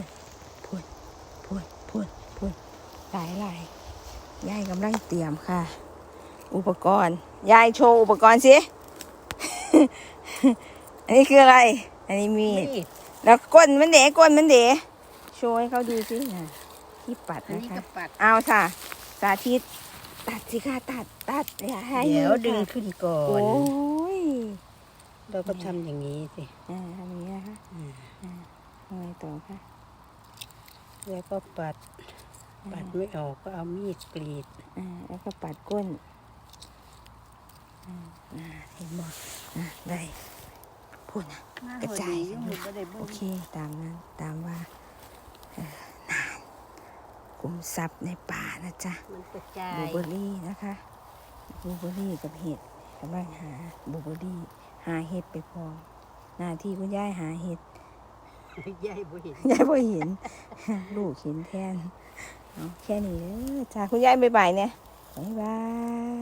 ่นพ่นพ่นพ่นพ่นหลายหลายยายกำลังเตรียมค่ะ อุปกรณ์ยายโชว์อุปกรณ์สิ อันนี้คืออะไร อันนี้มีดแล้วก้นมันเด๋ก้นมันเด๋โชว์ให้เขาดูสินะที่ปัดนะคะเอาค่ะสาธิต ตัดสิค่ะตัดตัดอย่ให้เดี๋ยวดึงขึ้นก่อนโอ้ยเราก็ทำอย่างนี้สิอ่าทำอย่างนี้นะคะอ่าอะไรต่อคะ แล้วก็ปัด ปัดไม่ออกก็เอามีดกรีดอ่าแล้วก็ปัดก้นอ่าอ่าเห็นบอกอ่าได้พูดนะกระจายหมดก็ได้โอเบิ่งเคตามนั้นตามว่าเอ่อนานกลุ่มทรัพย์ในป่านะจ๊ะมันกระจาบลูยเบอร์รี่นะคะบลูเบอร์รี่กับเห็ดกำลังหาบลูเบอร์รี่หาเห็ดไปพร้อมหน้าที่คุณยายหาเห็ด ใหญ่บ่เห็นยายบ่เห็น ลูกเห็นแทนแค่นี้จ้าคุณยายบ๊ายบายเนี่ยบ๊ายบาย